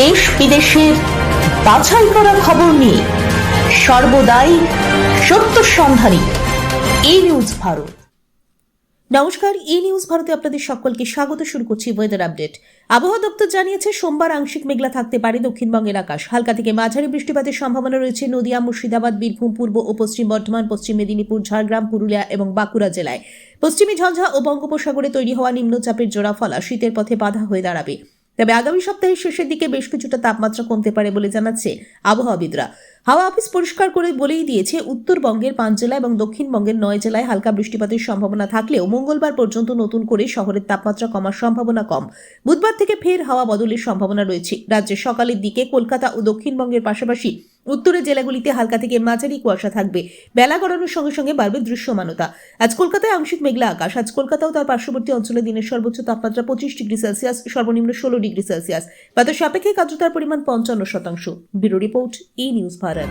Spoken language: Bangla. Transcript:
দেশ বিদেশের বাছাই করা খবর নিয়ে সর্বদাই সত্য সন্ধানী এই নিউজ ভারত। নমস্কার ই নিউজ ভারতে আপনাদের সকলকে স্বাগত। শুরু করছি ওয়েদার আপডেট আবহাওয়া দপ্তর জানিয়েছে, সোমবার আংশিক মেঘলা থাকতে পারে দক্ষিণবঙ্গের আকাশ। হালকা থেকে মাঝারি বৃষ্টিপাতের সম্ভাবনা রয়েছে। নদিয়া, মুর্শিদাবাদ, বীরভূম, পূর্ব ও পশ্চিম বর্ধমান, পশ্চিম মেদিনীপুর, ঝাড়গ্রাম, পুরুলিয়া এবং বাঁকুড়া জেলায়। পশ্চিমী ঝঞ্ঝা ও বঙ্গোপসাগরে তৈরি হওয়া নিম্নচাপের জোড়া ফলা শীতের পথে বাধা হয়ে দাঁড়াবে। তবে আগামী সপ্তাহের শেষের দিকে বেশ কিছুটা তাপমাত্রা কমতে পারে বলে জানাচ্ছে আবহাওয়াবিদরা। হাওয়া অফিস পরিষ্কার করে বলেই দিয়েছে, উত্তরবঙ্গের পাঁচ জেলা এবং দক্ষিণবঙ্গের নয় জেলায় হালকা বৃষ্টিপাতের সম্ভাবনা থাকলেও মঙ্গলবার পর্যন্ত নতুন করে শহরের তাপমাত্রা কমার সম্ভাবনা কম। বুধবার থেকে ফের হাওয়া বদলের সম্ভাবনা রয়েছে। রাজ্যের সকালের দিকে কলকাতা ও দক্ষিণবঙ্গের পাশাপাশি উত্তরের জেলাগুলিতে হালকা থেকে মাঝারি কুয়াশা থাকবে। বেলা গড়ানোর সঙ্গে সঙ্গে বাড়বে দৃশ্যমানতা। আজ কলকাতায় আংশিক মেঘলা আকাশ। আজ কলকাতা ও তার পার্শ্ববর্তী অঞ্চলে দিনের সর্বোচ্চ তাপমাত্রা পঁচিশ ডিগ্রি সেলসিয়াস, সর্বনিম্ন ষোলো ডিগ্রি সেলসিয়াস। বাতাস সাপেক্ষে কার্যতার পরিমাণ পঞ্চান্ন শতাংশ। Bureau report E news Bharat.